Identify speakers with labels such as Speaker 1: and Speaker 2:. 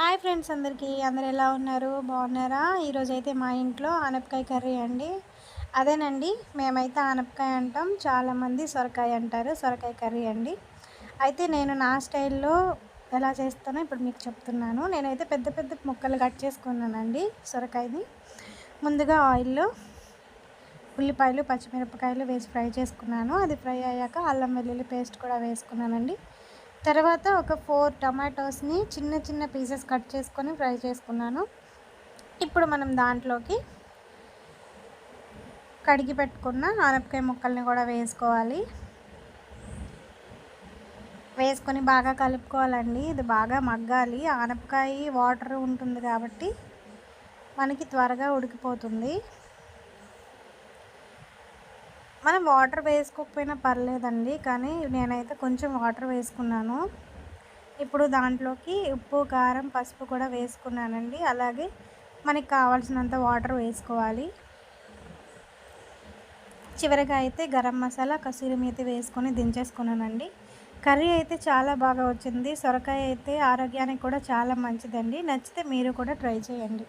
Speaker 1: Hi friends అందరికీ. అందరు ఎలా ఉన్నారు? బాగున్నారా? ఈరోజు అయితే మా ఇంట్లో ఆనపకాయ కర్రీ అండి. అదేనండి మేమైతే ఆనపకాయ అంటాం. చాలామంది సొరకాయ అంటారు సొరకాయ కర్రీ అండి. అయితే నేను నా స్టైల్లో ఎలా చేస్తానో ఇప్పుడు మీకు చెప్తున్నాను. నేనైతే పెద్ద పెద్ద ముక్కలు కట్ చేసుకున్నానండి సొరకాయని. ముందుగా ఆయిల్లో ఉల్లిపాయలు పచ్చిమిరపకాయలు వేసి ఫ్రై చేసుకున్నాను. అది ఫ్రై అయ్యాక అల్లం వెల్లుల్లి పేస్ట్ కూడా వేసుకున్నానండి. తర్వాత ఒక ఫోర్ టమాటోస్ని చిన్న చిన్న పీసెస్ కట్ చేసుకొని ఫ్రై చేసుకున్నాను. ఇప్పుడు మనం దాంట్లోకి కడిగి పెట్టుకున్న ఆనపకాయ ముక్కల్ని కూడా వేసుకోవాలి. వేసుకొని బాగా కలుపుకోవాలండి. ఇది బాగా మగ్గాలి. ఆనపకాయ వాటర్ ఉంటుంది కాబట్టి మనకి త్వరగా ఉడికిపోతుంది. మనం వాటర్ వేసుకోకపోయినా పర్లేదండి కానీ నేనైతే కొంచెం వాటర్ వేసుకున్నాను. ఇప్పుడు దాంట్లోకి ఉప్పు కారం పసుపు కూడా వేసుకున్నానండి. అలాగే మనకి కావాల్సినంత వాటర్ వేసుకోవాలి. చివరిగా అయితే గరం మసాలా కసూరి మేతి వేసుకొని దించేసుకున్నానండి. కర్రీ అయితే చాలా బాగా వచ్చింది. సొరకాయ అయితే ఆరోగ్యానికి కూడా చాలా మంచిదండి. నచ్చితే మీరు కూడా ట్రై చేయండి.